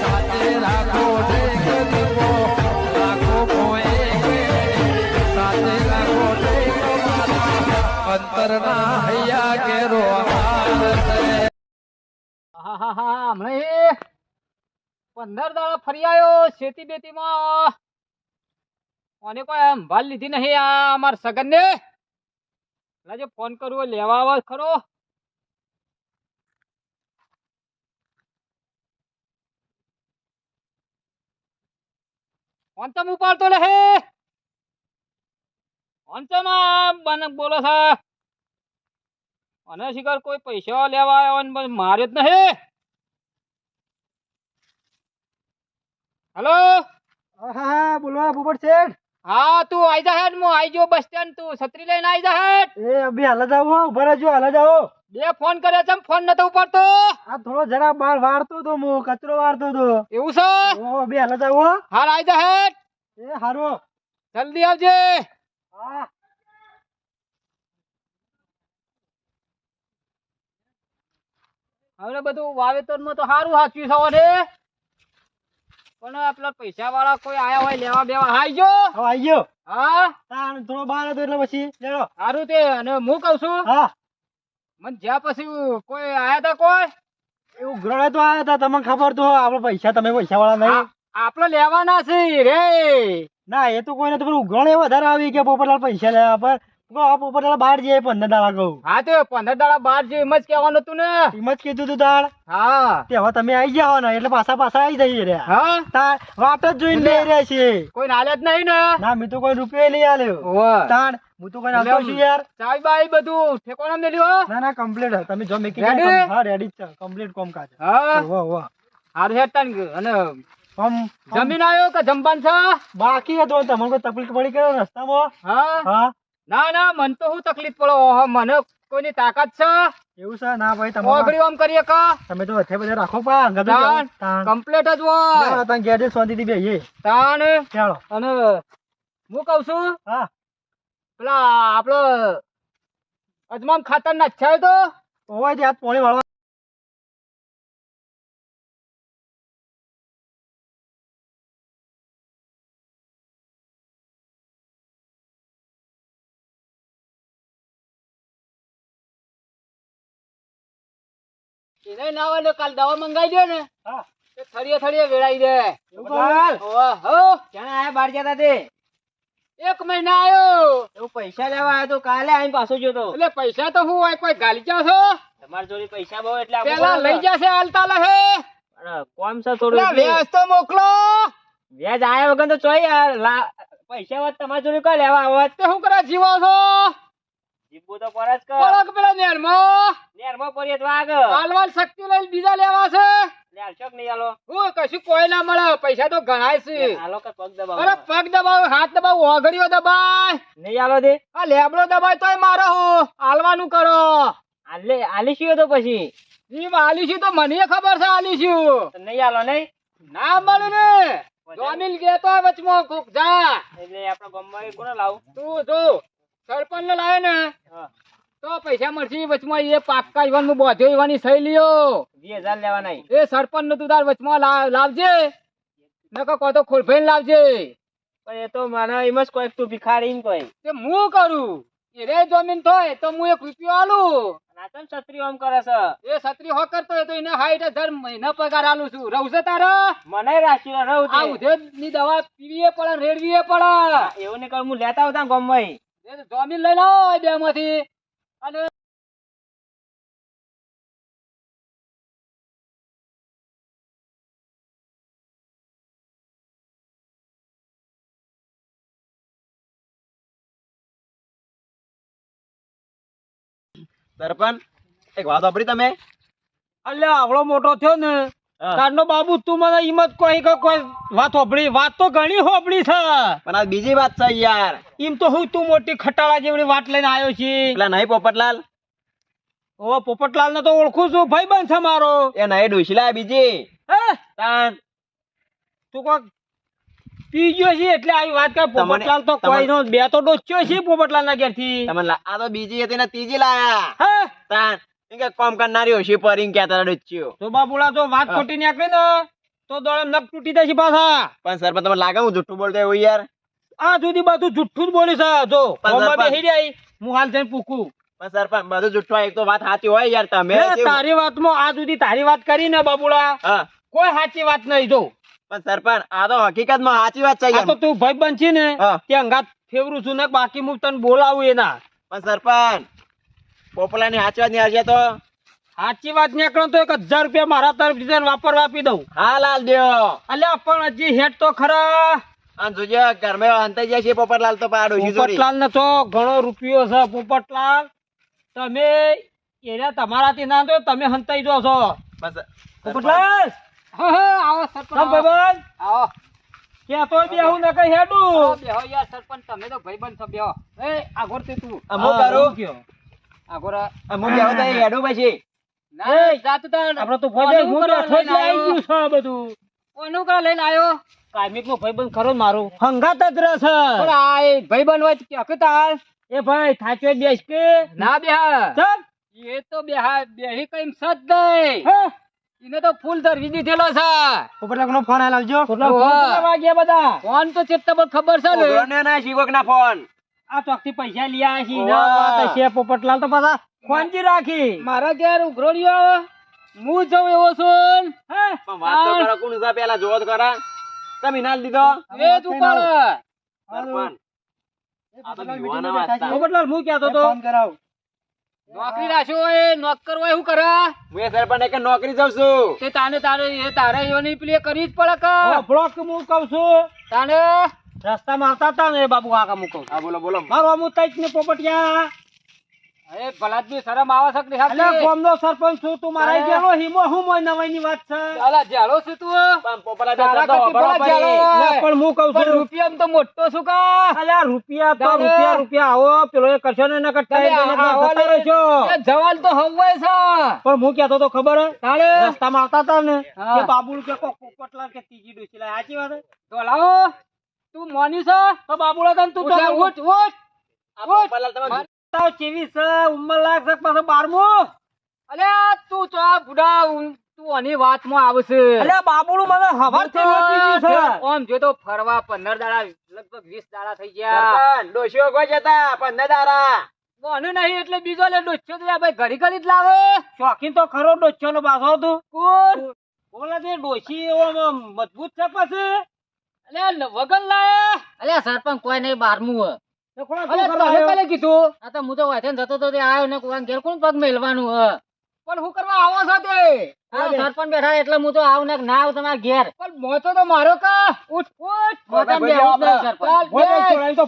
સાથે રાખો પંદર દાડા ફરી આવ્યો ખેતી બેતીમાં. અને કોઈ ભાલ લીધી નહીં આ અમાર સગન ને ફોન કરું લેવા આવે ખરો. ચમ ઉપાડતો લે હે બન બોલો છે અને શિકાર કોઈ પૈસા લેવા આવ્યો ને માર્યો મારે જ નહીં. હેલો? હા બોલો પોપટ શેઠ. હા તું આઈ જા હેડ હું આઈ જો બસ સ્ટેન્ડ તું છત્રી લઈને આઈ જા હેડ. એ અભી હાલ જાવ હો ઊભા રહેજો હાલ જાઓ. બે ફોન કર્યા છે ફોન નતો ઉપાડતો. આ થોડો જરા બાર વાળતો તો હું કચરો વાળતો તો. એવું છે? ઓ બે હાલ જાવ હો. હાર આઈ જા હેટ એ હારો. જલ્દી આવજે. હા. હવે બધું વાવેતરમાં તો સારું સાચવ્યું છે. ને પણ આપણા પૈસા વાળા કોઈ આયા હોય લેવા બેવા આઈ ગયો આઈ ગયો. હા? થોડો બાર હતો એટલે પછી લેડો. સારું તે અને હું કઉ છું હા. મને જ્યાં પછી કોઈ આયા તા કોઈ? એવું ગ્રહે તો આયા તા તમને ખબર તો આપણે પૈસા તમે પૈસા વાળા નહીં આપણે લેવાના છે રે. ના એ તો કોઈ નથી પણ ઉઘરણે વધારે આવી ગયા પોપટલાલ પૈસા લેવા પર. કહો આ બાર બહાર જઈએ પંદર દાડા કહું. હા તો પંદર દાડા બાર જે એમ જ કહેવાનું હતું ને. એમ જ કીધું તું તાણ. હા. તે હવે તમે આવી જાઓ ને એટલે પાછા પાછા આવી જઈએ રે. હા? તાર વાટ જ જોઈને લઈ રહ્યા છીએ. કોઈ જ નહીં ને? ના મેં તો કોઈ રૂપિયો નહીં આલ્યો. તાણ હું તો કોઈ આવતો છું યાર. ચાવી બાવી બધું. ઠેકોણા મેલ્યું ના ના કમ્પ્લીટ તમે જો મેકી? હા રેડી છે. કમ્પ્લીટ કોમ કાજ. હા. વાહ વાહ હાર હેડ તાન અને આમ જમીન આયો કે જમવાનું છે? બાકી હતો તમને કોઈ તકલીફ પડી કે રસ્તામાં? હા. હા. ના ના મને તો હું તકલીફ પડો? ઓહો, મને કોઈની તાકાત છે? એવું છે? ના ભાઈ તમે ઓગળી ઓમ કરીએ કા? તમે તો અથે બધે રાખો પા તાણ કમ્પ્લીટ જ હોય. ના, તમે સોંધી શાંતિથી બેહીએ તાન. ચાલો. અને હું કહું છું? હા. પેલા આપડો અજમાન ખાતર નાખ્યા તો. હોય ત્યાં પોણી વાળવા. એને ના હોય ને કાલ દવા મંગાવી દે ને. હા. થળીએ થળીએ વેળાઈ દે. કહું? હો ક્યાં આયા? બાર જતા તે? એક મહિના આવ્યો એવું પૈસા લેવા આવ્યો તો કાલે આઈને પાછો ગયો તો. એટલે પૈસા તો હું કોઈ ગાલી જા છો? તમારી જોડે પૈસા બહુ એટલે પેલા લઈ જશે હાલતા લહે કોમ છે થોડું વ્યાજ તો મોકલો. વ્યાજ આયા વગર તો ચોય પૈસા વાત તમારી જોડે કઈ લેવા આવત તે શું કરે જીવો છો? જીબુ તો પર જ કર પેલા નેરમાં. નેરમાં પડીએ વાગ હાલવાલ શક્તિ લઈને બીજા લેવા છે. લે અશોક નહીં આલો હું કશું કોઈ ના મળે પૈસા તો ગણાય છે. આલો કે પગ દબાવો. અરે પગ દબાવ હાથ દબાવ ઓગળીઓ દબાય. નહીં આલો દે. આ લેબડો દબાય તોય મારો હું. હાલવાનું કરો. આલે આલી તો પછી. જીમ આલીશું તો મને ખબર છે આલીશું. નહીં આલો નહીં? ના મળે ને. જોમીલ ગેતો તો વચમાં કોક જા. એટલે આપડે ગમવા કોને લાવું? તું જો સરપંચ ને લાવે ને. તો પૈસા મળશે વચમાં એ પાક્કા ઈવન બોધ્યો ઈવાની સહી લ્યો. વીસ હજાર લેવાના એ સરપંચનું તું તાર વચમાં લાવજે. નકો કો તો ખોલફાઈને લાવજે. પણ એ તો મને એમ જ કોઈ તું ભિખારી એમ કોઈ. તે હું કરું? એ રે જમીન થોય તો હું એક રૂપિયો આલું. નાચન છત્રી ઓમ કરે છે. એ છત્રી હો કરતો હોય તો એને હાઈટ હજાર મહિના પગાર આલું છું. રહું છે તારો? મને રાશી રહું આ ઉધેરની દવા પીવીએ પડે રેડવીએ પડે. એવું નહીં કરું હું લેતા આવતા ગોમ એ તો જમીન લઈ લો બે માંથી અને દર્પણ એક વાત સાંભળી તમે? અલ્યા આવડો મોટો થયો ને. તારનો બાબુ તું મને હિંમત કોઈ કે કોઈ વાત હોભળી. વાત તો ઘણી હોભળી છે. પણ આ બીજી વાત છે યાર. એમ તો હું તું મોટી ખટાળા જેવડી વાત લઈને આવ્યો છે. એટલે નહીં પોપટલાલ? ઓ પોપટલાલ ને તો ઓળખું છું. ભાઈ બંધ છે મારો. એ નહીં ડોશીલા બીજી. હે? તાન. તું કોક પી ગયો છે એટલે આવી વાત કર. પોપટલાલ તો કોઈ નો બે તો ડોચ્યો છે પોપટલાલ ના ઘેરથી તમને આ તો બીજી હતી ને ત્રીજી લાયા. તાન. કે કોમ કરનારી ઓછી પરીને કે ડોચ્ચીઓ. તો બાપુલા તો વાત. ખોટી નીકળી ને તો દોડે નખ તૂટી જશે પાછા. પણ સર પણ તમે લાગે હું જુઠ્ઠું બોલતો એવું યાર? આ સુધી બધું જુઠ્ઠું જ બોલી છે જો. પણ બેસી જાય હું હાલ જઈને પૂકું પણ સરપંચ બધું જુઠ્ઠું હોય, એક તો વાત સાચી હોય યાર તમે તારી વાતમાં આ સુધી તારી વાત કરી ને બાપુલા કોઈ સાચી વાત નહીં જો. પણ સરપંચ આ તો હકીકતમાં સાચી વાત છે યાર. તો તું ભાઈ બનશી ને. તે અંગાત ફેવરું છું ને બાકી હું તને બોલાવું એના. પણ સરપંચ પોપલાની સાચી વાત નહીં હશે તો? સાચી વાત નીકળે તો એક હજાર રૂપિયા મારા તરફથી તને વાપરવા આપી દઉં. હા લાલ દેવ અલ્યા પણ હજી હેઠ તો ખરા. અને જોજે ઘરમાં અંતાઈ જાય છે પોપટલાલ તો પાડો પોપટલાલ ને તો ઘણો રૂપિયો છે પોપટલાલ. તમે એના તમારાથી ના તો તમે હંતાઈ જો છો. પણ પોપટલાલ! હા હા આવો સરપંચ. ભાઈબંધ. આવો. કે તો બેહું ને કઈ હેડું. બેહો યાર સરપંચ તમે તો ભાઈબંધ છો બેહો. એ આગળ તું. અમુક હા, કયો? અમુક તો પછી. ના જાત તાર આપણે તો કોનું હું કરવા બેઠો જ લઈને આવી આયો? ગયું છે બધું. કોનું કરવા લઈને આવ્યો? કાયમિક નો ભાઈબંધ ખરો ને હંગાત જ રહે પણ આ એ ભાઈબંધ હોય કે કે એ ભાઈ થાચો બેસ કે? ના બેહા ચાલ. એ તો બેહા બેહી કઈ સદ હે? એને તો ફૂલ ધરવી દીધેલો છે. પોપટલાલ નો ફોન ફોન વાગ્યા બધા ફોન તો ચેતતા પણ ખબર છે ને. ના શિવક ના ફોન. આ ચોકથી પૈસા લીયા આવ્યા ના વાત છે પોપટલાલ તો પાછા ખોંજી રાખી. મારા ઘેર ઉઘરોડિયો હું જઉં એવો છું. હે? પણ વાત તો કરો કોણ છે પેલા જોત કરા તમે ના દીધો એ તું ઉપાડ. સરપંચ. આ તો યુવાના વાંચતા. પોપટલાલ હું કહેતો તો? ફોન કરાવ. નોકરી રાખ્યો હોય નોકર હોય શું કરે? હું એ સરપંચ એક નોકરી જાઉં છું. તે તાને તારે એ તારે એની પેલી કરી જ પડે કે? બ્લોક હું કહું છું. તાને રસ્તામાં આવતા હતા ને એ બાબુ આ હું હા બોલો બોલો. મારો અમુક તઈક ને પોપટિયા. એ ભલાદમી શરમ આવે છે કે નહીં એટલે સરપંચ છું તું મારા ગેલો હિમો હું મોય નવાઈની વાત છે? અલા, જાળો છે તું પણ હું કહું છું. રૂપિયા તો મોટો શું કા અલ્યા રૂપિયા તો રૂપિયા રૂપિયા આવો પેલો એ કરશો ને નકર ટાઈમ જતા રહેશો. એ જવાન તો હવાય છે. પણ હું કહેતો તો ખબર હે? તાળે રસ્તામાં આવતા હતા ને. કે બાબુલ કે કોક કે તીજી ડોસી લાય. સાચી વાત તો લાવો. તું મોની છે? તો તને તું તો ઉઠ, ઉઠ, ઉઠ. તાવ છે ઉંમર લાખ છે પાછો બારમું. અલે તું તો આ બુઢા તું આની વાતમાં આવશે. અલ્યા બાબુલું મને ખબર છે નહોતી છે. આમ જો તો ફરવા પંદર દાડા લગભગ વીસ દાડા થઈ ગયા. સરપંચ ડોશીઓ જતા? પંદર દારા મોનું નહીં એટલે બીજો લે ડોચ્યો તો ભાઈ ઘડી ઘડી જ લાવે. શોખીન તો ખરો ડોચ્યો નો પાછો તું. કોણ? બોલા તે ડોશી એવો મજબૂત છે પછી? અલ્યા વગર લાયા. અલ્યા સરપંચ કોઈ નહીં બારમું તો કોણ તું અલ્યા કરવા તને આવ્યો? કોને કીધું? આ તો હું તો વાથે જતો તો આવ્યો ને કોઈ ઘેર કોણ પગ મેલવાનું હ પણ હું કરવા આવો છો તે? સરપંચ બેઠા એટલે હું તો આવ ને ના આવ તમારા ઘેર. પણ મોતો તો મારો કા? ઉઠ ઉઠ. સરપંચ. તો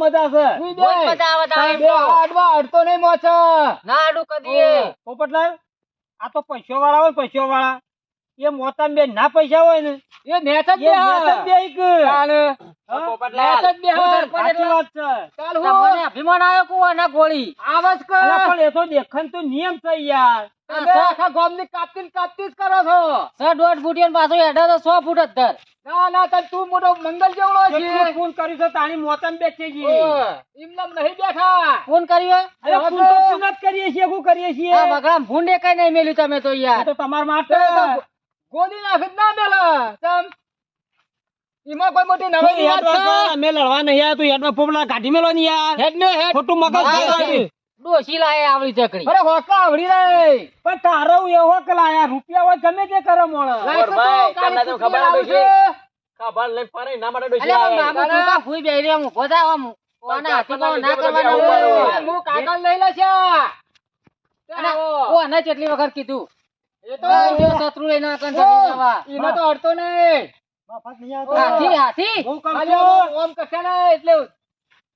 મજા છે. બે આડવા અડતો નહીં મોછો. ના આડું કદી. પોપટલાલ આ તો પૈસો વાળા હોય પૈસો વાળા એ મોતામ બે ના પૈસા હોય ને એ નેચ જ કે. છે. ચાલ હું. અભિમાન આવ્યો કુવાના ગોળી. આવાજ કર. પણ એ તો દેખન તો નિયમ છે યાર. તમે આખા ગામની કાપતી કાપતી જ કરો છો. સ દોઢ ફૂટ પાછો હેઠા તો સો ફૂટ જ ધર. ના ના તને તું મોટો મંગલ જેવડો કેટલું ફોન કર્યું છે તાણી મોતામ બેઠી ગઈ. ઇમનામ નહીં બેઠા. ફોન કર્યો? અરે ફોન તો ફોન જ કરીએ છીએ શું કરીએ છીએ? આ બગડામ ભૂંડે કઈ નહીં મેલ્યું તમે તો યાર. તો તમાર માટે. ગોદી નાખે ના મેલા. તમ એમાં કોઈ મોટી યાદ વાત છે? અમે લડવા નહીં આવ્યા તું યાદમાં પોપલા કાઢી મેલો ને યાર. હેડ ને હેડ. ખોટું મગજ. ડોશી લાય આવડી ચકડી અરે હોકા આવડી રે પણ તારો એવો કે લાયા રૂપિયા હોય ગમે તે કરે મોણ ભાઈ, તમને તો ખબર જ હશે. ખબર લઈને ફરે ના માટે ડોશી આવે. મામુ તું કા ફૂઈ બેહી રહ્યા હું બધા આમ કોના હાથી કોણ ના કરવાનું. હું કાકા લઈ લે છે ઓ આને કેટલી વખત કીધું એ તો જો શત્રુ લઈને આકન જવા ઈને તો અડતો નહીં મફત નહીં આવતો. હાથી હાથી હું કહું ઓમ કરશે ને એટલે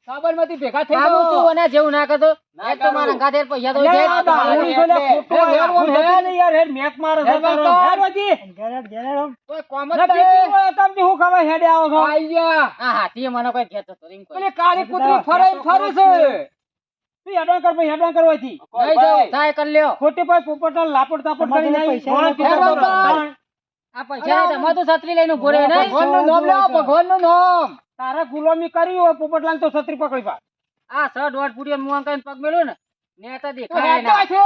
સાબરમતી ભેગા થઈ મામુ તું અને જેવું ના કરતો એક તો મારા કરું. પૈસા તો છે જ. આ દારૂ છે ને, ખોટું હેડ, હોય. હેડ, હું હેડ. જતી નહીં યાર, હેડ મેક મારે છે તારો. હેડ વધી. ઘેર હેડ, ઘેર કોઈ કોમ જ નહીં. તમને શું ખબર હેડે આવો છો આઈ આ હાથીએ મને કોઈ કહેતો તો કોઈ. કાળી કૂતરી ફરે ફરે છે તું કર ભાઈ હેડવા કરવાથી નહીં જાઉં. થાય કરી લ્યો. ખોટી ભાઈ પોપટલાલ લાપડ તાપડ તમારે કરીને પૈસા ઘોડા નથી પીતા આપવા. કરો. આ પૈસા નહીં, તો છત્રી લઈને રહ્યો નહીં? ભગવાનનું નામ લેવો, ભગવાનનું નામ. તારે ગુલામી કરી હોય પોપટલાલ તો છત્રી પકડી પા આ સ દોઢ ફૂટિયો મું અંકલ પગ મેલ્યો ને ને દેખાય ના છે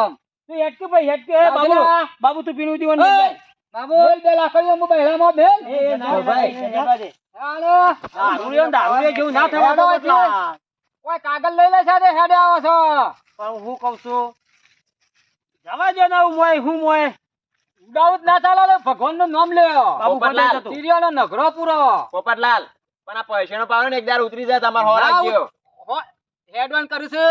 ઓમ તું હેટકે ભાઈ હેટકે બાબુ બાબુ તું પીણું દીવાનું બાબુ બોલ બે લાકડીઓ હું બહેરામાં બેલ એ ના ભાઈ હાલો. દારૂડિયો ને દારૂડિયો જેવું ના થવા દો. ઓય કાગળ લઈ લે સાથે હેડે આવો છો પણ હું કહું છું જવા દે ને હું મોય હું મોય ઉડાઉત ના ચાલે લે ભગવાનનું નામ લ્યો બાબુ પોપટલાલ. ગોડાઈ જતો. સીરિયાનો નગરો પૂરો પોપટલાલ પણ આ પૈસાનો પાવર ને એક દાડો ઉતરી જાય તમાર હો ના, રાખજો હો- હેડવાન કર્યું છે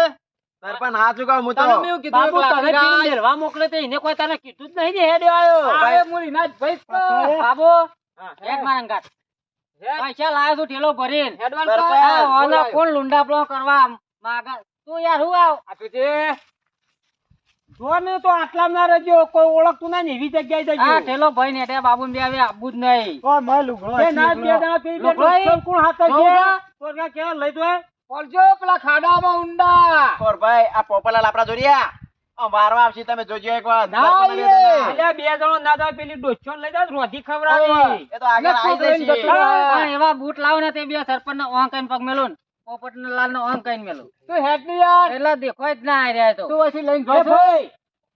સરપંચ હા ચુકાવ હું તો તને મેં કીધું બાબુ તને લાકડી લેવા મોકલે તે એને કોઈ તને કીધું જ નહીં ને હેડ્યો આવ્યો અરે મુરી ના ભાઈ તો. બાબુ હેડ મારા અંગાત. હેડ. પૈસા લાવ્યો છું ઠેલો ભરીને? એડવાન્સ. કર. કોણ લુંડાપણો કરવા માગા. તું યાર હું આવ? જો. ને તો આટલા ના રહેજો. કોઈ ઓળખતું ના ને એવી જગ્યાએ જજો. આ ઠેલો ભાઈ ને એટલે બાબુ બે આવે આબુ જ નહીં. એ ના બે જણા પેલી બે લુગડો એ? ડોક્ટર કોણ હાથ છે? ક્યાં લઈ દો પેલા ખાડામાં ઊંડા. ભાઈ આ પોપલા લાપડા જોડિયા આ આવશે તમે જોજો એક ના. બે જણો ના જાય પેલી ડોચ્ચો લઈ જાય રોધી ખવડાવી. એ તો આગળ નખો આવી જોઈને જશે. જતો રહે. પણ એવા બૂટ લાવો ને તે બે સરપંચ ને ઓં કઈને પગ મેલું પોપટ ને. લાલ ને ઓં કઈને મેલું. તું હેડની યાર. એટલે દેખો જ ના આવી રહ્યા તો. તું પછી લઈને જો ભાઈ.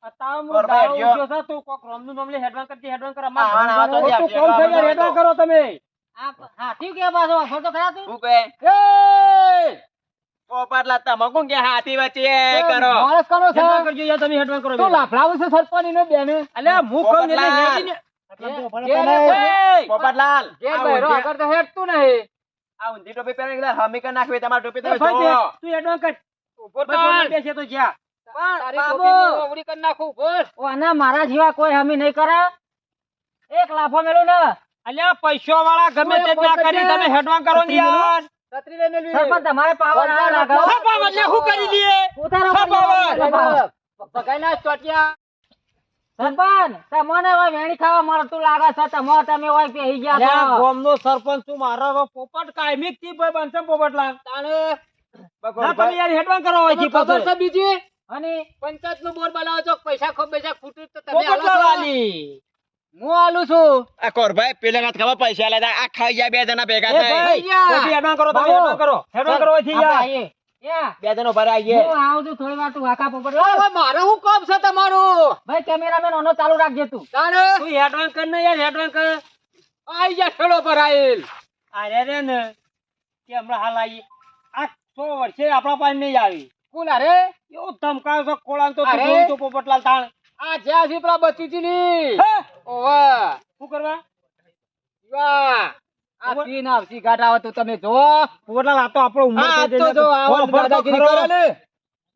આ તાવ બરોબર, દારૂ જો. ઉઠ્યો છે, તું કોક રોમનું નામ લે, હેડવાન કરતી હેડવાન કર. હા, હા, હા, તમે? આ હાથી કે પાછો તો ખરા તું. શું કહે એ! પોપટલાલ તમે કે હાથી વચ્ચે કરો માણસ કોનો છે કરજો યાર, તમે હેડવાન કરો તું લાફડાવું છે સરપંચ ને બેને અલ્યા હું કહું ને એટલે પોપટલાલ. હેડીને- ઘેર એ, પોપટલાલ ઘેર આ બહેરો આગળ તો હેડતું નહીં આ ઊંધી ટોપી પહેરીને એકલા હમી કરી નાખવી તમારી ટોપી એ તમે ભાઈ જોવો. તું હેડવાન કર. ઊભો ભાઈ થાળ. બોલવા બેસે તો જ્યાં. તારી ટોપી ઓવડી કરી નાખું ઊભો. ઓ આના મારા જેવા કોઈ હમી નહીં કરે એક લાફો મેલું ને અલ્યા પૈસા વાળા ગમે તે ના કરી તમે હેડવાન કરો ને યાર. સરપંચ તમારે પાવર ના લાગે હો. સપા બદલે કરી લઈએ ઉતારો હા, કરી બાબા. ચોટિયા. સરપંચ તમને હવે વેણી ખાવા મળતું લાગે છે તમો તમે હોય પેહી ગયા અલ્યા છો. ગામનો સરપંચ તું મારો પોપટ કાયમી થી ભાઈ બનશે પોપટલાલ તાણે. ના તમે યાર હેડવાન કરો હોય છે ખબર છે બીજી? અને પંચાયતનું બોર્ડ બનાવો છો પૈસા ખોબ પૈસા ખૂટું તો તમે આલો છો. હું આલું છું. આ કોરભાઈ પેલા વાત ખબર પૈસા લેતા આ ખાઈ જા બે જણા ભેગા થાય. પછી કરો તમે બાબુ. કરો. હેડવાન કરો થી. યા. બે જણો ભરે આવીએ હું આવું છું થોડી વાર તું વાંકા પોપટ લાવ. મારે શું કામ છે તમારું? ભાઈ કેમેરામેન ઓનો ચાલુ રાખજે તું. તાણે? તું હેડવાન કર ને યાર હેડવાન કર. આઈ જા ઠેલો ભરાયેલ અરે રે ને. કે હમણાં હાલ આવી આ સો વર્ષે આપણા પાસે નહીં આવી. કુલ અરે એવો ધમકાવ કોળા ખોળાનો તો તું. તો પોપટલાલ તાણ. આ જ્યાં છે પેલા બચીજી ની? ઓવે. શું કરવા? વાહ. આ પીન આવસી ગાડા આવે તો તમે જો પોટલા લાતો આપણો ઉમર થઈ તો જો આવો દાદાગીરી. કરે ને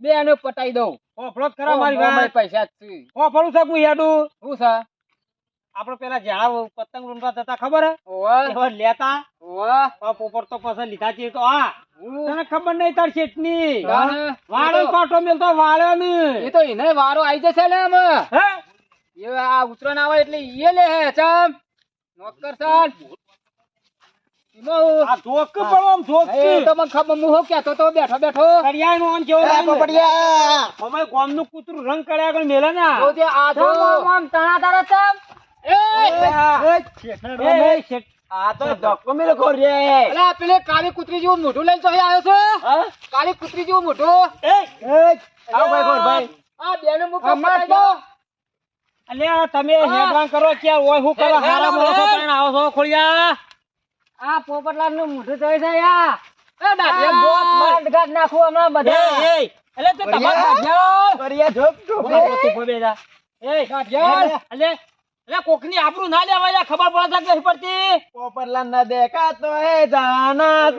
બે એને પટાઈ દઉં. જ ખરા મારી પૈસા જ છે. ફોફળું છે હું હેડું. હું છે? આપણે પેલા જ્યાં પતંગ રૂંડવા જતા ખબર હે? ઓવે. લેતા. ઓવે. પોપર તો પછી લીધા છે તો આ. તને ખબર નહીં તાર શેઠની? વાળો કાંટો મેલતો વાળ્યો ને એ તો એને વારો આઈ જશે ને એમ. એ આ ઉતરણ આવે એટલે ઈ લે હે ચમ. નોકર ને? આગળ મેલે ને આ. આ તો ધક્કો મેલો ખોર રે અલા પેલે કાળી કુતરી જેવું મોઢું લઈને તો આવ્યો છે હા? કાળી કુતરી જેવું મોઢું એ, આવો ભાઈ ખોરભાઈ આ બેનો મુકો મારી દો અલ્યા તમે. હેડવાન કરો કે ઓય હું કરો હારા હે. માણસો ત્રણ આવો છો ખોળિયા આ પોપટલાલનું મોઢું જોઈ છે યા એ દાઢિયા ગોત. ગાંઠ ગાંઠ નાખું હમણાં બધા એ એટલે તે તમાર દાઢિયા. કરિયા ઢોક ઢોક પોતું તું એ દાઢિયા. એટલે એટલે કોકની આબરૂ ના લેવા જા ખબર પડે છે નહીં પડતી પોપરલા ના દેખા તો એ જાના.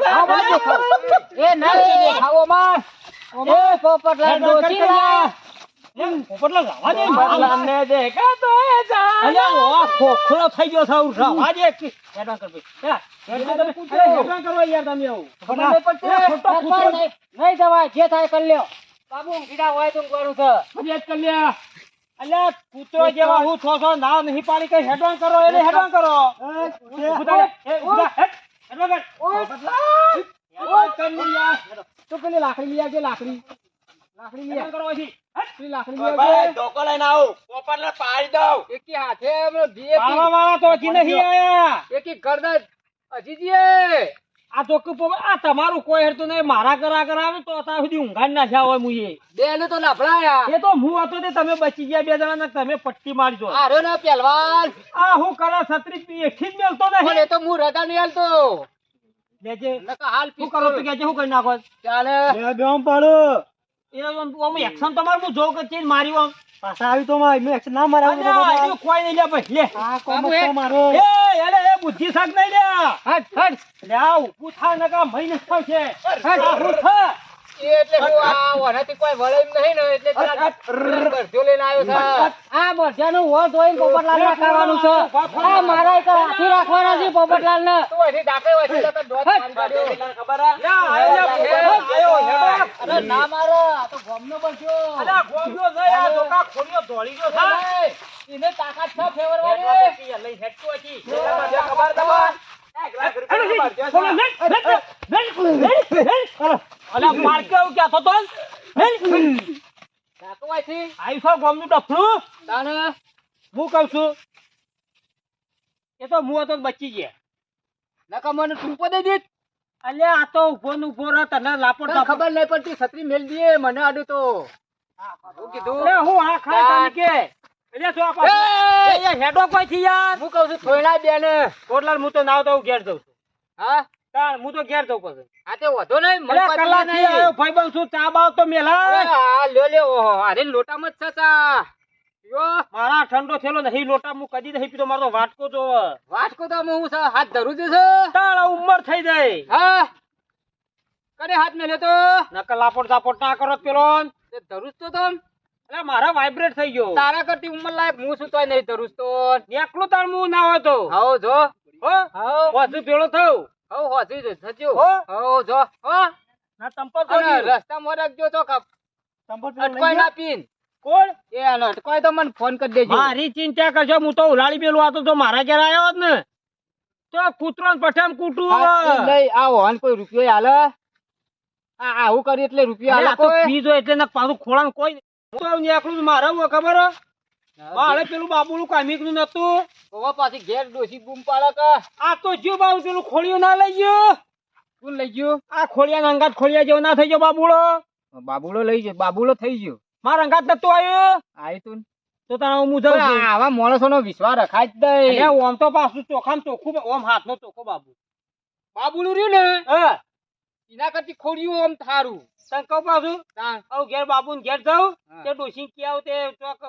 એ ના ખાઓ માં. એ પોપટલાલ હેડવાન કર ડોશી કરિયા. લાય. એમ, પોપટલાલ રાવા દે ને. પોપટલાલ ને દેખા જાના અલ્યા, ઓ, ખોખલો થઈ ગયો આવું રાવા દે. કર ભાઈ. અરે, નહીં જવાય જે થાય કરી લ્યો બાબુ ઊંઘીડા હોય તો ઊંઘવાનું છે ફરિયાદ કરી. અલ્યા, કૂતરો જેવા હું છો છો નાવ નહીં પાડી કઈ હેડવાન કરો એટલે હેડવાન કરો. તું પેલી લાકડી લઈ આવજે લાકડી. લાકડી લઈ કરો અહીંથી. હેડ. લાકડી લઈ આવજે. ધોકો લઈને આવું. પોપટલાલ પાડી દઉં. એકી હાથે હમણાં બે પાવા વાળા તો હજી આ તો આ તમારું કોઈ હેરતું નહીં. મારા કરા કરાવે તો અત્યાર સુધી ઊંઘાડ નાખ્યા હોય મુએ. બેને તો લફડાયા એ તો હું હતો તે તમે બચી ગયા બે જણા તમે પટ્ટી મારજો. આરો ને પહેલવાન આ હું કરા છત્રી પી એકથી જ મેલતો નહીં એ તો હું રગા નહીં હાલતો લેજે. હાલ શું કરો તો કેજે શું કરી નાખો ચાલે. બેમ પાડો. એ એક્શન તમારું હું જોઉં કે ચેન મારી આમ? પાછા આવી તો માં મેં એક્શન ના કોઈ નહીં લે ભાઈ લે. મારો. એ એલે એ બુદ્ધિ સાક નહીં લે હટ હટ. લે આવ ઊભું નકા મહિને થાવ છે. આ હું થા. એટલે હું આ વરાથી કોઈ વળે એમ નહીં ને એટલે જરા લઈને આવ્યો છે. આ બરધ્યાનું હોળ ધોઈને પોપટલાલ ને ખાવાનું છે. આ મારા એક હાથી રાખવાના છે પોપટલાલ ને તું અહીંથી ડાકે હોય તો દોત ખબર હે? લે આયો લે પોપટ આયો હેડો અરે ના મારો આ તો ગોમનો બરધ્યો. અલા ગોમ્યો છે આ ધોકા ખોલ્યો દોડી ગયો છે. એને તાકાત છે. લઈ હેડતો હતી ખબર તમાર? બચી ગયા નકર મને ટૂંપો દઈ દીધ. અલ્યા આ તો ઊભો ને ઊભો રહે તને લાપડ ખબર નહીં પડતી છત્રી મેલ દે મને અડ્યું તો હું કીધું હું આ ખાય કે એટલે શું આ પાછું? એ! એ હેડો કોઈ થી યાર? હું કહું છું થોડા બેન. કોટલાલ હું તો નાવ તો હું ઘેર જઉં છું. હા? તાણ હું તો ઘેર જઉં પછી. આ તે વધો નહીં મને કલાકથી આવ્યો નહીં. ભાઈબંધ શું ચા બાવ તો મેલા? હા લ્યો લ્યો ઓહો અરે લોટામાં જ છે ચા. મારા ઠંડો થયેલો નહીં લોટા હું કદી નહીં પીતો મારો તો વાટકો જો. વાટકો તો હું હાથ ધરું છે તાળ ઉંમર થઈ જાય. હા? કને હાથ મેલ્યો તો? નકલ લાપોટ ઝાપડ ના કરો પેલો તે ધરું તો તમ. એટલે મારા વાઇબ્રેટ થઈ ગયો. તારા કરતી ઉંમર લાયક હું શું તોય નહીં તરુસ તો. એકલું તાર હું ના હોય તો. હાઉ જો. હો? વધુ પેલો થયું. હાઉ હોજી જો થજો હો? જો. હો? ના તંપર અને રસ્તા રસ્તામાં રાખજો તો કપ. તંપર અટકોય ના પીન. કોણ? એ આનો અટકોય તો મને ફોન કરી દેજો. મારી ચિંતા કરજો હું તો ઉલાળી પેલું આતો તો મારા ઘેર આવ્યો જ ને તો કૂતરો પઠામ કૂટું નહીં આવો અને કોઈ રૂપિયો હાલે આ આવું કરી એટલે રૂપિયા હાલે તો પીજો એટલે ને પાછું ખોળાનું કોઈ. હું નીકળું મારે હું? ખબર મારે પેલું બાબુનું કામિકનું નતું ઓવા પાછી ઘેર ડોસી બૂમ પાડે કે? આ તો જ્યો બાબુ પેલું ખોળિયું ના લઈ ગયો કોણ લઈ ગયું? આ ખોળિયા અંગાત ખોળિયા જેવો ના થઈ ગયો બાબુડો. બાબુલો લઈ ગયો બાબુલો થઈ ગયો. મારા અંગાત નતું આવ્યો. આઈ તું તો તારા હું મુજબ આવા માણસો નો વિશ્વાસ રખાય જ નહીં. ઓમ તો પાછું ચોખામાં ચોખ્ખું ઓમ હાથ નો ચોખ્ખો બાબુ. બાબુલું રહ્યું ને? હા. એના કરતી ખોડિયું આમ થારું. તને કહું પાછું આવ ઘેર બાબુ ઘેર જાઉં તે ડોસી કે આવ તે ચોક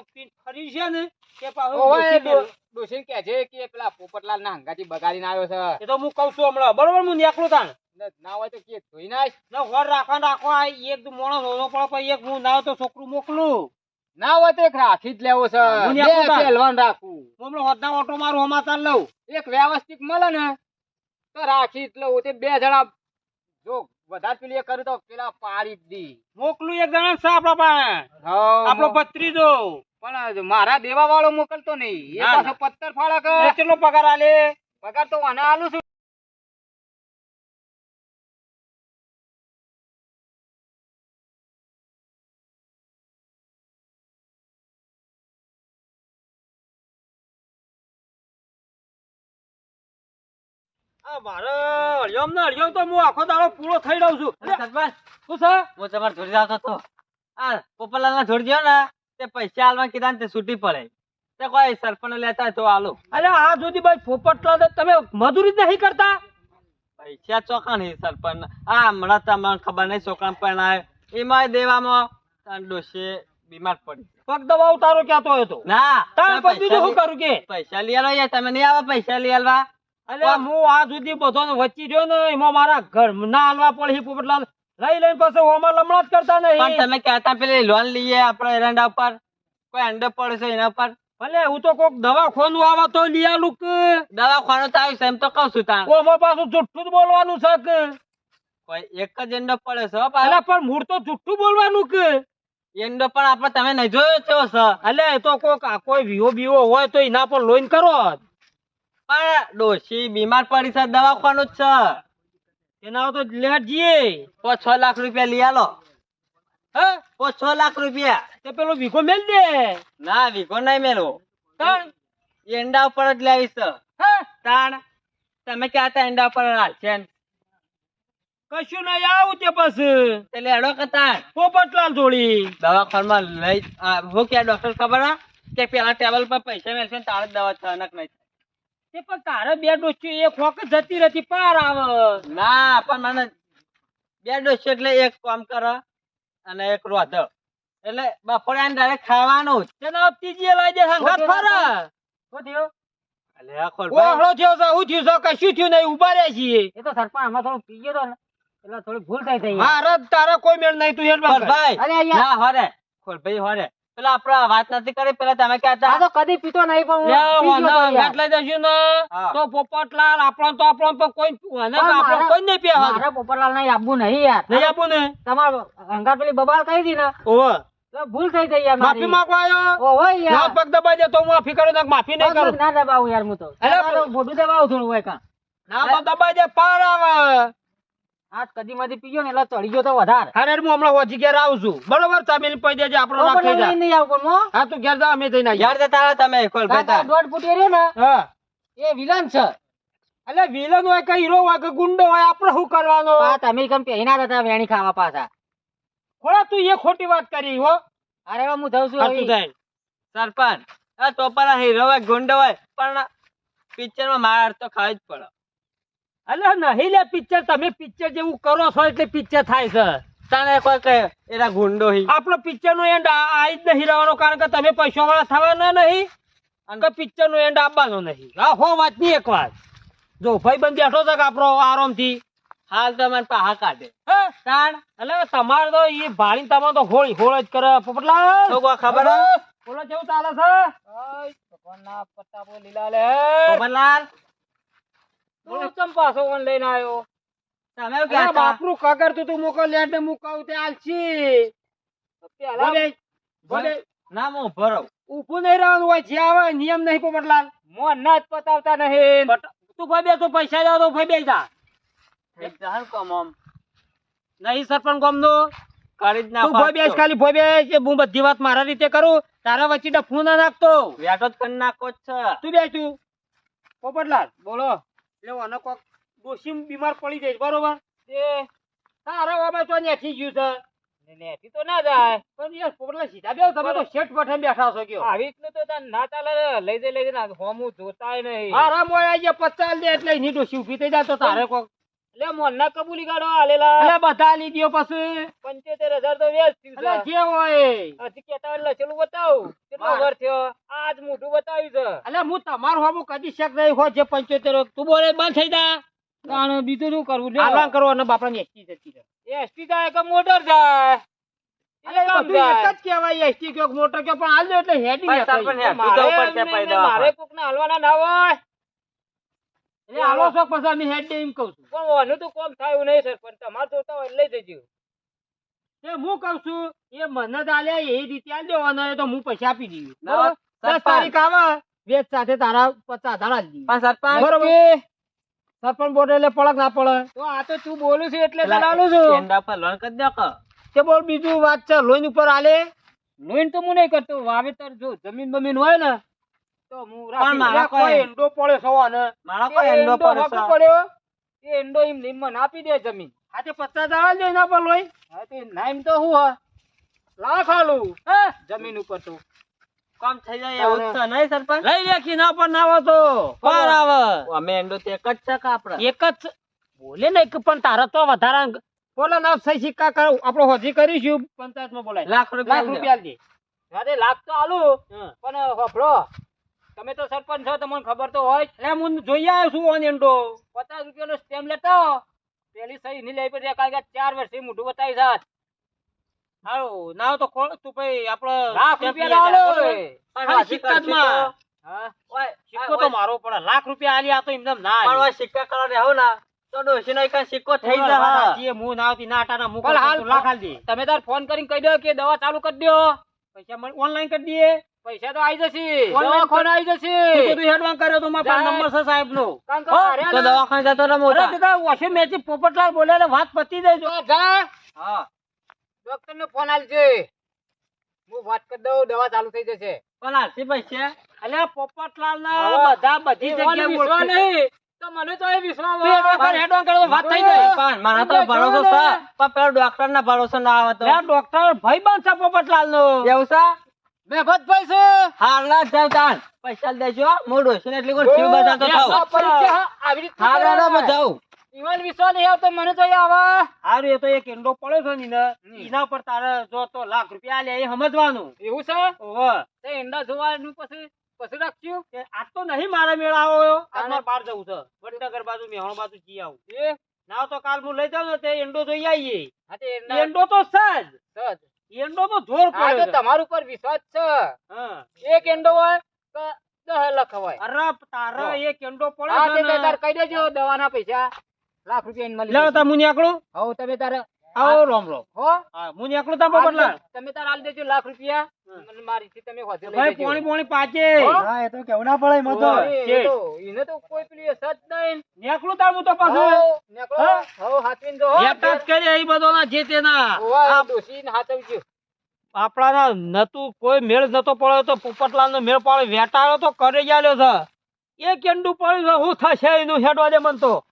ફરી છે ને તે પાછું ડોસી કહે છે કે પેલા પોપટલાલ ના હંગાથી બગાડીને આવ્યો છે. એ તો હું કઉ છું હમણાં. બરોબર હું નીકળું તાણ. ના હોય તો કે ધોઈ નાખ. ના હોર રાખવા રાખવા આ એક મોણો હોનો પડે પછી એક હું ના હોય તો છોકરું મોકલું. ના હોય તો એક રાખી જ લેવો છે. પહેલવાન રાખું. હું હમણાં હોદના ઓટો મારું સમાચાર લઉં. એક વ્યવસ્થિત મળે ને તો રાખી જ લઉં. તે બે જણા જો વધારે પેલી કર્યું તો પેલા પાડી જ દી. મોકલું એક જણા છે આપણા પાસે. આપણો ભત્રીજો. પણ મારા દેવા વાળો મોકલતો નહીં. એ પાછો પત્તર ફાળે કેટલો પગાર આલે? પગાર તો આને આલું છું. આ મારે હળિયમ ને હળિયમ તો હું આખો દાડો પૂરો થઈ રહ્યો છું. શું છે? હું તમારે જોડી આવતો હતો આ પોપટલાલ ના જોડી ગયો ને તે પૈસા આલવા કીધા ને તે છૂટી પડે. તે કોઈ સરપંચ લેતા તો આલો. અરે આ સુધી ભાઈ પોપટલા તમે મજૂરી નહીં કરતા. પૈસા ચોખા નહીં સરપંચ. આ હમણાં તમને ખબર નહીં પણ આવે એમાં દેવામાં ડોશી બીમાર પડી પગ દવા ઉતારો ક્યાંતો તો ના તમે બીજું શું પૈસા કરું કે? પૈસા લઈ આલો તમે નહીં આવા પૈસા લઈ આલવા. અરે હું આ સુધી બધો વચ્ચી રહ્યો ને એમાં મારા ઘર ના હાલવા પડે પોપટલાલ લઈ લઈને પછી ઓમાં લમણા જ કરતા પણ તમે કહેતા પેલી લોન લઈએ આપણે એરંડા ઉપર? કોઈ અંડો પડે છે એના ઉપર ભલે હું તો કોક દવાખાનું આવા તો લઈ કે? દવાખાનું તો આવ્યું એમ તો કહું છું તાણ. ઓમાં પાછું જુઠ્ઠું જ બોલવાનું છે કે? કોઈ એક જ એંડો પડે છે અલે પણ મૂળ તો જુઠ્ઠું બોલવાનું કે? એંડો પણ આપણે તમે નહીં જોયો છો સર. અલે એ તો કોક કોઈ વિવો બીવો હોય તો એના પર લોઈન કરો પણ ડોશી બીમાર પડી છે, દવાખાનું જ છે. એના તો લેટ જઈએ. ઓ છ લાખ રૂપિયા લઈ આલો. હે? ઓ છ લાખ રૂપિયા. તે પેલો વીઘો મેલ દે. ના, વીઘો નહીં મેલો. તાણ? એંડા ઉપર જ લેવી છે હે? તાણ? તમે ક્યાં હતા એંડા ઉપર હાલશે? કશું નહીં, આવું તે પછી. એટલે એડો કતા પોપટલાલ જોડી. દવાખાનામાં લઈ હું ક્યાં ડોક્ટર ખબર કે પેલા ટેબલ પર પૈસા મેળશે તારે દવા છનક નહીં. તે પણ તારે બે ડોસ્યું એક વખત જતી રહેતી પાર આવે. ના પણ મને બે ડોસ એટલે એક કામ કરે અને એક રોધ. એટલે બપોરે આને ડાયરેક્ટ ખાવાનું તેના ત્રીજી લાઈ દે સંગાત ફરે. શું થયો? ઓહળો થયો છે હું થયું છે કશું થયું નહીં ઊભા રહ્યા છીએ. એ તો સરપંચ આમાં થોડું પી ગયો ને. એટલે થોડી ભૂલ થઈ થઈ. મારે તારે કોઈ મેળ નહીં તું અહીંયા. ના હોરે. ખોલભાઈ હોરે. પેલા આપડે વાત નથી કરી પેલા તમે ક્યાં તો કદી પીતો નહીં પણ. અંગાત લઈ જશું ને. તો પોપટલાલ આપણો તો આપણો પણ કોઈ આપણો કોઈ નહીં પીવા મારે પોપટલાલ નહીં આપવું નહીં યાર. નહીં આપવું ને? તમારો અંગાત પેલી બબાલ કહી દી ને. ઓવે. ભૂલ થઈ ગઈ યાર માફી. માંગવા આવ્યો ઓહો યાર. પગ દબાઈ દે તો હું માફી કરું ને માફી નહીં કરું. ના દબાવું યાર હું તો. અરે મોઢું દબાવું થોડું હોય કાં. ના દબાઈ દે પાર આવે. આ કદી માંથી પીયો ને એટલે ચડી ગયો તો વધારે. અરે હું હમણાં ઓછી ઘેર આવું છું. બરોબર તમે પૈ દેજે આપણો રાખ થઈ જાય નહીં આવું કોણ હા? તું ઘેર જા અમે જઈને ના યાર જતા તમે ખોલભાઈ બેટા. દોઢ ફૂટ એરિયો ને હા. એ વિલન છે. એટલે વિલન હોય કે હીરો હોય કે ગુંડો હોય આપણે શું કરવાનો? આ તમે કેમ પહેના હતા વેણી ખાવા પાછા. ખોળા તું એ ખોટી વાત કરી હો. અરે હું જઉં છું હા, તું. જાય. સરપંચ આ પણ હીરો હોય ગુંડો હોય પણ પિક્ચરમાં માર તો ખાવી જ પડે. અલે નહીં લે પિક્ચર તમે પિક્ચર જેવું કરો છો એટલે પિક્ચર થાય છે. તને કોઈ કે એના ગુંડો હી. આપણો પિક્ચર નો એન્ડ આ જ નહીં રહેવાનો કારણ કે તમે પૈસા વાળા થવાના નહીં. અને પિક્ચર નો એન્ડ આવવાનો નહીં. આ હો વાતની એક વાત. જો ભાઈ બંધ બેઠો છે આપણો આરામથી. હાલ તમારે પાહા કાઢે. તાણ? એટલે તમારે તો એ ભાણી તમારે તો હોળી હોળ જ કરે. પોપટલા ખબર બોલો કેવું ચાલે છે? ભગવાન ના પત્તા બોલી લે. પોપટલાલ તું ચમ પાછો ઓન લઈને આવ્યો? તમે બાપરું કગર તું તું મોકલ લેટ ને મુકાવ તે આલસી હું ઊભો ઊભું નહીં રહેવાનું હોય જે આવે નિયમ નહીં પોપટલાલ મોં ના જ પતાવતા નહીં. તું ભાઈ બે તું પૈસા લેવા તો ભાઈ બે જા. કોમ આમ. નહીં સરપંચ ગામનો. કરી જ ના તું ભાઈ બેસ ખાલી ભાઈ બેસ હું બધી વાત મારા રીતે કરું તારા વચ્ચે ડફું ના નાખતો. વેટો જ કરી નાખો જ છે. તું બેસ તું. પોપટલાલ બોલો. એટલે આને કોક ડોશી બીમાર પડી જઈશ બરોબર? એ તારા અમે તો નેથી ગયું છે. નેથી તો ના જાય. પણ યાર પોપટલાલ સીધા બેહો તમે તો શેઠ પઠે બેઠા છો કયો? આવી રીતનું તો તાર ના ચાલે લઈ જઈ લઈ જઈ ના હોમું જોતાય નહીં. આરામ હોય આજે પચાસ દે એટલે એની ડોશી ઊભી થઈ જાય તો તારે કોક એટલે મોનના કબૂલી કાઢો આલેલા એટલે બધા લઈ ગયો પછી. પંચોતેર હજાર તો વ્યાજ થયું એટલે જે હોય. હજી કેતા એટલે ચેલું બતાવું. કેટલો માર. થયો? આજ મોઢું બતાવ્યું છે. એટલે હું તમારું હમું કદી શક નહીં હોય જે પંચોતેર તું બોલે બંધ થઈ જા. બીજું શું કરવું? આરામ કરો અને બાપરાની એસટી જતી રહે. એસટી જાય કે મોટર જાય? બધું એક જ કહેવાય એસટી કયો મોટર કયો પણ હાલ એટલે હેડી. મારે કોક ને હાલવાના ના હોય. એટલે હાલો છો પછી અમે હેડ એમ કહું છું. પણ ઓનું તો કોમ થયું નહીં સર તમારે જોતા હોય લઈ જજો. એ હું કહું છું એ મને આલ્યા એ રીતે આલ દેવાનો તો હું પૈસા આપી દઉં ના, દસ સરપંચ. તારીખ આવે વેચ સાથે તારા પચાસ હજાર આલી દઈએ. સરપંચ. બરોબર? સરપંચ બોલે એટલે પડક ના પડે. તો આ તો તું બોલું છું એટલે ચલાવું છું. એંડા પર લોન કરી દો તે બોલ બીજું વાત છે લોહી ઉપર આલે. લોહીન તો હું નહીં કરતો વાવેતર જો જમીન બમીન હોય ને તો હું રાખી પણ મારા કોઈ એંડો પડે સવાને મારા કોઈ એંડો એંડો પર વાપરવો પડ્યો. એ એંડો એમ નિમ્મન આપી દે જમીન. આ તે પચાસ એના પર હા તે નાઈમ તો હું હ. લાખ આલું હે? જમીન ઉપર તો. કામ થઈ જાય એવું જ નહીં સરપંચ? લઈ લેખી ના પણ ના આવે તો આવે અમે એંડો તો એક જ છે કે આપણે? એક જ બોલે ને એક પણ તારા તો વધારા બોલો ના સહી સિક્કા કરો. આપણો હોજી કરીશું. પંચાયતમાં બોલાય. લાખ લાખ રૂપિયા રૂપિયા દે. અરે લાખ તો આલુ. પણ હોભળો તમે તો સરપંચ છો તમને ખબર તો હોય એટલે હું જોઈ આવ્યો છું ઓન એન્ડો પચાસ રૂપિયાનો સ્ટેમ્પ લેતો. પેલી સહી નહીં લઈ પડશે કારણ કે ચાર વર્ષથી મોઢું બતાવી સાત હાલો ના તો ખોલ તું ભાઈ આપડે લાખ રૂપિયા લાવો આલો જાય, બરોબર? ખાલી સિક્કા માં. હા. સિક્કો તો મારો પડે લાખ રૂપિયા આલી આ તો એમને એમ ના પણ સિક્કા કલર રહેવું ને. દે. તમે તાર ફોન કરીને કહી દો કે દવા ચાલુ કરી દો પૈસા ઓનલાઈન કરી દઈએ. પૈસા તો આવી જશે. દવાખાને આવી જશે. તો હેડવાન કર્યો તો મારા નંબર છે સાહેબ નો તો દવાખાને જતો રહે અરે દીકરા વોશિંગ મેચી પોપટલાલ બોલે એટલે વાત પતી જાય જા. હા. ડોક્ટર ને ફોન આલજે. હું વાત કરી દઉં દવા ચાલુ થઈ જશે. પણ આરતી પૈસા? અલ્યા પોપટલાલ ના બધા બધી જગ્યાએ બોલવા નહીં. તો મને તો એ વિશ્વાસ હેડવાન કર, હેડવાન કર વાત થઈ ગઈ પણ મને તો ભરોસો છે. પણ પેલો ડોક્ટર ના ભરોસો ના આવે તો. ભાઈ ડોક્ટર ભાઈબંધ છે પોપટલાલ નો એવું છે? મેઘતભાઈ છે હારલા જ પૈસા દેજો મોડો છે એટલે કોઈ શિવ આ થાવ. પરીક્ષા હા, આવી રીતે હાર હાર કરવાના. ઈવન વિશ્વાસ હે તો મને તો આવા. હારું એ તો એક એંડો પડ્યો છે ને એને, પર તારે જો તો લાખ રૂપિયા લે એ સમજવાનું. એવું છે? ઓહો. તે એંડા જોવાનું પછી પછી રાખ્યું કે આજ તો નહીં મારા મેળા આવ્યો આજ? મારે બહાર જવું છે. વડનગર બાજુ મેહણ બાજુ જી આવું. એ? ના તો કાલ હું લઈ જાઉં તે એંડો જોઈ આવીએ. હા તે એંડો તો સજ સજ. એંડો તો જોર હા તો તમારું છે. ઉપર વિશ્વાસ છે હા. એક એંડો હોય તો દહ લખ હોય અરે તારે એક એંડો હા પડ્યો તે તાર કહી દેજો દવાના પૈસા લાખ રૂપિયા મળી લે. તા મુનિ આકડું હઉ તમે તારે આવો રોમ રોમ. હો? હું એકલો તા પોપટલાલ તમે તાર આલ દેજો લાખ રૂપિયા. મને મારીથી તમે હોજે લઈ ભાઈ પોણી પોણી પાચે હા? એ તો કેવું ના પડે તો એ- એ તો એને તો કોઈ પેલી અસર જ નહીં. નેકળું તાર હું તો પાછો. એકલો હો? હા? હાચવીને જો, હો. જ કરે એ બધો ના જે તેના. હોવા, ડોશીને હાચવજો. આપણાના નતું કોઈ મેળ નતો પડ્યો તો પોપટલાલ નો મેળ પાડે વેટાળો તો કરે જ આલ્યો છે. એ કેન્ડુ પડ્યું છે શું થશે એનું હેડવા દે મન તો.